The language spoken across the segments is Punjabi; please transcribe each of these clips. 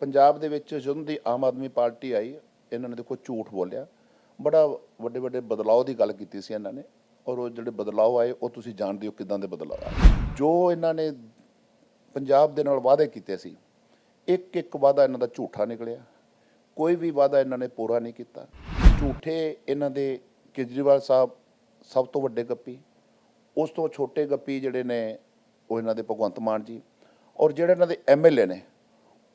ਪੰਜਾਬ ਦੇ ਵਿੱਚ ਜਦੋਂ ਦੀ ਆਮ ਆਦਮੀ ਪਾਰਟੀ ਆਈ, ਇਹਨਾਂ ਨੇ ਦੇਖੋ ਝੂਠ ਬੋਲਿਆ। ਬੜਾ ਵੱਡੇ ਵੱਡੇ ਬਦਲਾਅ ਦੀ ਗੱਲ ਕੀਤੀ ਸੀ ਇਹਨਾਂ ਨੇ। ਔਰ ਉਹ ਜਿਹੜੇ ਬਦਲਾਅ ਆਏ, ਉਹ ਤੁਸੀਂ ਜਾਣਦੇ ਹੋ ਕਿਦਾਂ ਦੇ ਬਦਲਾਅ ਆਏ। ਜੋ ਇਹਨਾਂ ਨੇ ਪੰਜਾਬ ਦੇ ਨਾਲ ਵਾਅਦੇ ਕੀਤੇ ਸੀ, ਇੱਕ ਇੱਕ ਵਾਅਦਾ ਇਹਨਾਂ ਦਾ ਝੂਠਾ ਨਿਕਲਿਆ। ਕੋਈ ਵੀ ਵਾਅਦਾ ਇਹਨਾਂ ਨੇ ਪੂਰਾ ਨਹੀਂ ਕੀਤਾ। ਝੂਠੇ ਇਹਨਾਂ ਦੇ ਕੇਜਰੀਵਾਲ ਸਾਹਿਬ ਸਭ ਤੋਂ ਵੱਡੇ ਗੱਪੀ, ਉਸ ਤੋਂ ਛੋਟੇ ਗੱਪੀ ਜਿਹੜੇ ਨੇ ਉਹ ਇਹਨਾਂ ਦੇ ਭਗਵੰਤ ਮਾਨ ਜੀ। ਔਰ ਜਿਹੜੇ ਇਹਨਾਂ ਦੇ ਐਮਐਲਏ ਨੇ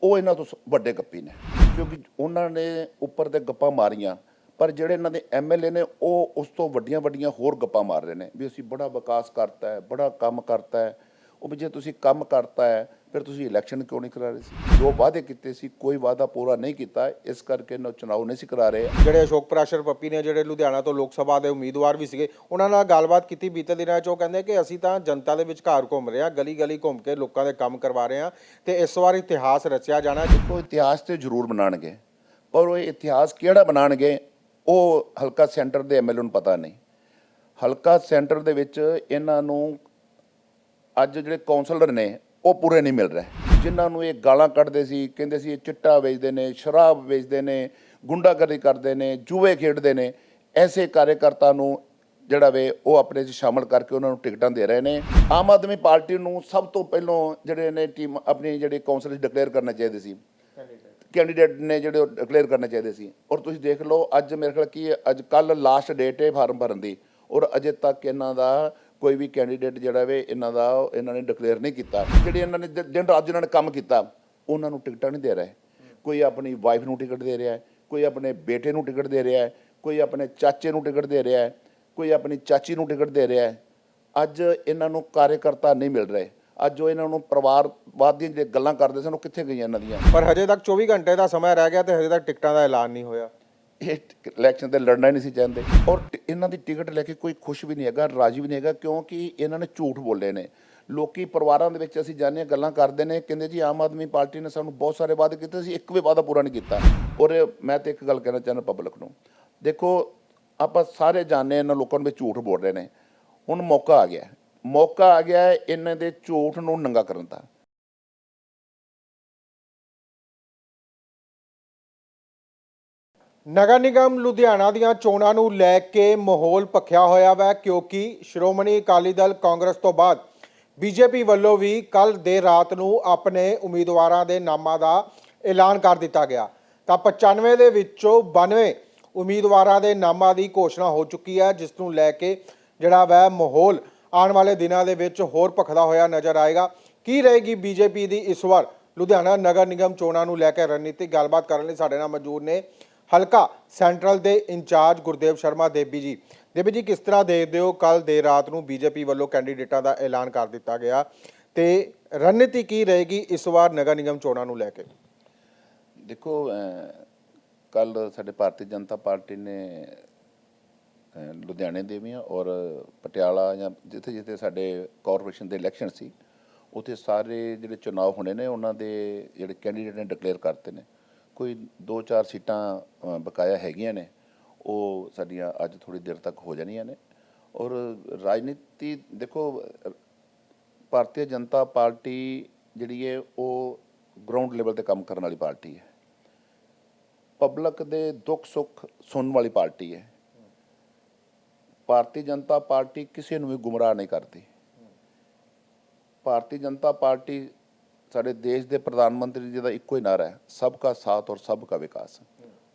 ਉਹ ਇਹਨਾਂ ਤੋਂ ਸ- ਵੱਡੇ ਗੱਪੀ ਨੇ। ਕਿਉਂਕਿ ਉਹਨਾਂ ਨੇ ਉੱਪਰ ਤੇ ਗੱਪਾਂ ਮਾਰੀਆਂ, ਪਰ ਜਿਹੜੇ ਇਹਨਾਂ ਦੇ ਐਮਐਲਏ ਨੇ, ਉਹ ਉਸ ਤੋਂ ਵੱਡੀਆਂ ਵੱਡੀਆਂ ਹੋਰ ਗੱਪਾਂ ਮਾਰ ਰਹੇ ਨੇ। ਵੀ ਅਸੀਂ ਬੜਾ ਵਿਕਾਸ ਕਰਤਾ ਹੈ, ਬੜਾ ਕੰਮ ਕਰਤਾ ਹੈ। ਉਹ ਵੀ ਜੇ ਤੁਸੀਂ ਕੰਮ ਕਰਤਾ ਹੈ ਫਿਰ ਤੁਸੀਂ ਇਲੈਕਸ਼ਨ ਕਿਉਂ ਨਹੀਂ ਕਰਾ ਰਹੇ ਸੀ? ਜੋ ਵਾਅਦੇ ਕੀਤੇ ਸੀ ਕੋਈ ਵਾਅਦਾ ਪੂਰਾ ਨਹੀਂ ਕੀਤਾ। ਇਸ ਕਰਕੇ ਨਾ ਚੁਣਾਵ ਨਹੀਂ ਸੀ ਕਰਾ ਰਹੇ। ਜਿਹੜੇ ਅਸ਼ੋਕ ਪ੍ਰਾਸ਼ਰ ਪੱਪੀ ਨੇ ਜਿਹੜੇ ਲੁਧਿਆਣਾ ਤੋਂ ਲੋਕ ਸਭਾ ਦੇ ਉਮੀਦਵਾਰ ਵੀ ਸੀਗੇ ਉਹਨਾਂ ਨਾਲ ਗੱਲਬਾਤ ਕੀਤੀ ਬੀਤੇ ਦਿਨਾਂ 'ਚ। ਉਹ ਕਹਿੰਦੇ ਕਿ ਅਸੀਂ ਤਾਂ ਜਨਤਾ ਦੇ ਵਿਚਕਾਰ ਘੁੰਮ ਰਹੇ ਹਾਂ ਗਲੀ ਗਲੀ ਘੁੰਮ ਕੇ ਲੋਕਾਂ ਦੇ ਕੰਮ ਕਰਵਾ ਰਹੇ ਹਾਂ ਤੇ ਇਸ ਵਾਰ ਇਤਿਹਾਸ ਰਚਿਆ ਜਾਣਾ ਦੇਖੋ ਇਤਿਹਾਸ ਤੇ ਜ਼ਰੂਰ ਬਣਾਉਣਗੇ। ਪਰ ਉਹ ਇਤਿਹਾਸ ਕਿਹੜਾ ਬਣਾਉਣਗੇ ਉਹ ਹਲਕਾ ਸੈਂਟਰ ਦੇ ਐਮਐਲਏ ਨੂੰ ਪਤਾ ਨਹੀਂ। ਹਲਕਾ ਸੈਂਟਰ ਦੇ ਵਿੱਚ ਇਹਨਾਂ ਨੂੰ ਅੱਜ ਜਿਹੜੇ ਕਾਉਂਸਲਰ ਨੇ ਉਹ ਪੂਰੇ ਨਹੀਂ ਮਿਲ ਰਹੇ। ਜਿਨ੍ਹਾਂ ਨੂੰ ਇਹ ਗਾਲਾਂ ਕੱਢਦੇ ਸੀ, ਕਹਿੰਦੇ ਸੀ ਇਹ ਚਿੱਟਾ ਵੇਚਦੇ ਨੇ, ਸ਼ਰਾਬ ਵੇਚਦੇ ਨੇ, ਗੁੰਡਾਗਰਦੀ ਕਰਦੇ ਨੇ, ਜੂਏ ਖੇਡਦੇ ਨੇ, ਐਸੇ ਕਾਰਜਕਰਤਾ ਨੂੰ ਜਿਹੜਾ ਵੇ ਉਹ ਆਪਣੇ 'ਚ ਸ਼ਾਮਲ ਕਰਕੇ ਉਹਨਾਂ ਨੂੰ ਟਿਕਟਾਂ ਦੇ ਰਹੇ ਨੇ। ਆਮ ਆਦਮੀ ਪਾਰਟੀ ਨੂੰ ਸਭ ਤੋਂ ਪਹਿਲਾਂ ਜਿਹੜੇ ਨੇ ਟੀਮ ਆਪਣੀ ਜਿਹੜੇ ਕਾਉਂਸਲ ਡਿਕਲੇਅਰ ਕਰਨਾ ਚਾਹੀਦੇ ਸੀ। ਕੈਂਡੀਡੇਟ ਨੇ ਜਿਹੜੇ ਉਹ ਡਿਕਲੇਅਰ ਕਰਨੇ ਚਾਹੀਦੇ ਸੀ। ਔਰ ਤੁਸੀਂ ਦੇਖ ਲਓ, ਅੱਜ ਮੇਰੇ ਖਿਆਲ ਕੀ ਅੱਜ ਕੱਲ ਲਾਸਟ ਡੇਟ ਹੈ ਫਾਰਮ ਭਰਨ ਦੀ। ਔਰ ਅਜੇ ਤੱਕ ਇਹਨਾਂ ਦਾ ਕੋਈ ਵੀ ਕੈਂਡੀਡੇਟ ਜਿਹੜਾ ਵੇ, ਇਹਨਾਂ ਦਾ ਇਹਨਾਂ ਨੇ ਡਿਕਲੇਅਰ ਨਹੀਂ ਕੀਤਾ। ਜਿਹੜੇ ਇਹਨਾਂ ਨੇ ਦਿ- ਦਿਨ ਰਾਤ ਜਿਹਨਾਂ ਨੇ ਕੰਮ ਕੀਤਾ, ਉਹਨਾਂ ਨੂੰ ਟਿਕਟਾਂ ਨਹੀਂ ਦੇ ਰਿਹਾ। ਕੋਈ ਆਪਣੀ ਵਾਈਫ ਨੂੰ ਟਿਕਟ ਦੇ ਰਿਹਾ ਹੈ, ਕੋਈ ਆਪਣੇ ਬੇਟੇ ਨੂੰ ਟਿਕਟ ਦੇ ਰਿਹਾ ਹੈ, ਕੋਈ ਆਪਣੇ ਚਾਚੇ ਨੂੰ ਟਿਕਟ ਦੇ ਰਿਹਾ ਹੈ, ਕੋਈ ਆਪਣੀ ਚਾਚੀ ਨੂੰ ਟਿਕਟ ਦੇ ਰਿਹਾ ਹੈ। ਅੱਜ ਇਹਨਾਂ ਨੂੰ ਕਾਰਜਕਰਤਾ ਨਹੀਂ ਮਿਲ ਰਹੇ। ਅੱਜ ਜੋ ਇਹਨਾਂ ਨੂੰ ਪਰਿਵਾਰਵਾਦ ਦੀਆਂ ਜਿਹੜੀਆਂ ਗੱਲਾਂ ਕਰਦੇ ਸਨ, ਉਹ ਕਿੱਥੇ ਗਈਆਂ ਇਹਨਾਂ ਦੀਆਂ? ਪਰ ਹਜੇ ਤੱਕ 24 ਘੰਟੇ ਦਾ ਸਮਾਂ ਰਹਿ ਗਿਆ ਤੇ ਹਜੇ ਤੱਕ ਟਿਕਟਾਂ ਦਾ ਐਲਾਨ ਨਹੀਂ ਹੋਇਆ। ਇਹ ਇਲੈਕਸ਼ਨ ਤੇ ਲੜਨਾ ਹੀ ਨਹੀਂ ਸੀ ਚਾਹੁੰਦੇ। ਔਰ ਟ- ਇਹਨਾਂ ਦੀ ਟਿਕਟ ਲੈ ਕੇ ਕੋਈ ਖੁਸ਼ ਵੀ ਨਹੀਂ ਹੈਗਾ, ਰਾਜੀ ਵੀ ਨਹੀਂ ਹੈਗਾ, ਕਿਉਂਕਿ ਇਹਨਾਂ ਨੇ ਝੂਠ ਬੋਲੇ ਨੇ। ਲੋਕੀ ਪਰਿਵਾਰਾਂ ਦੇ ਵਿੱਚ ਅਸੀਂ ਜਾਂਦੇ ਹਾਂ, ਗੱਲਾਂ ਕਰਦੇ ਨੇ, ਕਹਿੰਦੇ ਜੀ ਆਮ ਆਦਮੀ ਪਾਰਟੀ ਨੇ ਸਾਨੂੰ ਬਹੁਤ ਸਾਰੇ ਵਾਅਦੇ ਕੀਤੇ ਸੀ ਇੱਕ ਵੀ ਵਾਅਦਾ ਪੂਰਾ ਨਹੀਂ ਕੀਤਾ। ਔਰ ਮੈਂ ਤੇ ਇੱਕ ਗੱਲ ਕਹਿਣਾ ਚਾਹੁੰਦਾ ਪਬਲਿਕ ਨੂੰ। ਦੇਖੋ, ਆਪਾਂ ਸਾਰੇ ਜਾਣਦੇ ਹਾਂ ਇਹਨਾਂ ਲੋਕਾਂ ਨੂੰ ਵੀ ਝੂਠ ਬੋਲ ਰਹੇ ਨੇ। ਹੁਣ ਮੌਕਾ ਆ ਗਿਆ। ਮੌਕਾ ਆ ਗਿਆ ਇਹਨਾਂ ਦੇ ਝੂਠ ਨੂੰ ਨੰਗਾ ਕਰਨ ਦਾ। ਨਗਰ ਨਿਗਮ ਲੁਧਿਆਣਾ ਦੀਆਂ ਚੋਣਾਂ ਨੂੰ ਲੈ ਕੇ ਮਾਹੌਲ ਭਖਿਆ ਹੋਇਆ ਵੈ, ਕਿਉਂਕਿ ਸ਼੍ਰੋਮਣੀ ਅਕਾਲੀ ਦਲ ਕਾਂਗਰਸ ਤੋਂ ਬਾਅਦ ਬੀਜੇਪੀ ਵੱਲੋਂ ਵੀ ਕੱਲ ਦੇ ਰਾਤ ਨੂੰ ਆਪਣੇ ਉਮੀਦਵਾਰਾਂ ਦੇ ਨਾਮਾਂ ਦਾ ਐਲਾਨ ਕਰ ਦਿੱਤਾ ਗਿਆ। ਤਾਂ 95 ਦੇ ਵਿੱਚੋਂ 92 ਉਮੀਦਵਾਰਾਂ ਦੇ ਨਾਮਾਂ ਦੀ ਘੋਸ਼ਣਾ ਹੋ ਚੁੱਕੀ ਹੈ, ਜਿਸ ਨੂੰ ਲੈ ਕੇ ਜਿਹੜਾ ਵੈ, ਮਾਹੌਲ ਆਉਣ ਵਾਲੇ ਦਿਨਾਂ ਦੇ ਵਿੱਚ ਹੋਰ ਭਖਦਾ ਹੋਇਆ ਨਜ਼ਰ ਆਏਗਾ। ਕੀ ਰਹੇਗੀ ਬੀਜੇਪੀ ਦੀ ਇਸ ਵਾਰ? ਲੁਧਿਆਣਾ ਨਗਰ ਨਿਗਮ ਚੋਣਾਂ ਨੂੰ ਲੈ ਕੇ ਰਣਨੀਤਿਕ ਗੱਲਬਾਤ ਕਰਨ ਲਈ ਸਾਡੇ ਨਾਲ ਮੌਜੂਦ ਨੇ ਹਲਕਾ ਸੈਂਟਰਲ ਦੇ ਇੰਚਾਰਜ ਗੁਰਦੇਵ ਸ਼ਰਮਾ ਦੇਵੀ ਜੀ। ਦੇਵੀ ਜੀ, ਕਿਸ ਤਰ੍ਹਾਂ ਦੇਖਦੇ ਹੋ? ਕੱਲ ਦੇਰ ਰਾਤ ਨੂੰ ਬੀਜੇਪੀ ਵੱਲੋਂ ਕੈਂਡੀਡੇਟਾਂ ਦਾ ਐਲਾਨ ਕਰ ਦਿੱਤਾ ਗਿਆ। ਤੇ ਰਣਨੀਤੀ ਕੀ ਰਹੇਗੀ ਇਸ ਵਾਰ ਨਗਰ ਨਿਗਮ ਚੋਣਾਂ ਨੂੰ ਲੈ ਕੇ? ਦੇਖੋ ਕੱਲ ਸਾਡੇ ਭਾਰਤੀ ਜਨਤਾ ਪਾਰਟੀ ਨੇ ਲੁਧਿਆਣੇ ਦੇ ਵੀ ਔਰ ਪਟਿਆਲਾ ਜਾਂ ਜਿੱਥੇ ਜਿੱਥੇ ਸਾਡੇ ਕਾਰਪੋਰੇਸ਼ਨ ਦੇ ਇਲੈਕਸ਼ਨ ਸੀ, ਉੱਥੇ ਸਾਰੇ ਜਿਹੜੇ ਚੁਣਾਵ ਹੋਣੇ ਨੇ, ਉਹਨਾਂ ਦੇ ਜਿਹੜੇ ਕੈਂਡੀਡੇਟ ਨੇ ਡਿਕਲੇਅਰ ਕਰਤੇ ਨੇ। ਕੋਈ 2-4 ਸੀਟਾਂ ਬਕਾਇਆ ਹੈਗੀਆਂ ਨੇ, ਉਹ ਸਾਡੀਆਂ ਅੱਜ ਥੋੜੀ ਦੇਰ ਤੱਕ ਹੋ ਜਾਣੀਆਂ ਨੇ। ਔਰ ਰਾਜਨੀਤੀ, ਦੇਖੋ, ਭਾਰਤੀ ਜਨਤਾ ਪਾਰਟੀ ਜਿਹੜੀ ਹੈ, ਉਹ ਗਰਾਊਂਡ ਲੈਵਲ ਤੇ ਕੰਮ ਕਰਨ ਵਾਲੀ ਪਾਰਟੀ ਹੈ। ਪਬਲਿਕ ਦੇ ਦੁੱਖ ਸੁੱਖ ਸੁਣਨ ਵਾਲੀ ਪਾਰਟੀ ਹੈ। ਭਾਰਤੀ ਜਨਤਾ ਪਾਰਟੀ ਕਿਸੇ ਨੂੰ ਵੀ ਗੁੰਮਰਾਹ ਨਹੀਂ ਕਰਦੀ। ਭਾਰਤੀ ਜਨਤਾ ਪਾਰਟੀ ਸਾਡੇ ਦੇਸ਼ ਦੇ ਪ੍ਰਧਾਨ ਮੰਤਰੀ ਜੀ ਦਾ ਇੱਕੋ ਹੀ ਨਾਰਾ ਹੈ ਸਭ ਕਾ ਸਾਥ ਔਰ ਸਭ ਕਾ ਵਿਕਾਸ।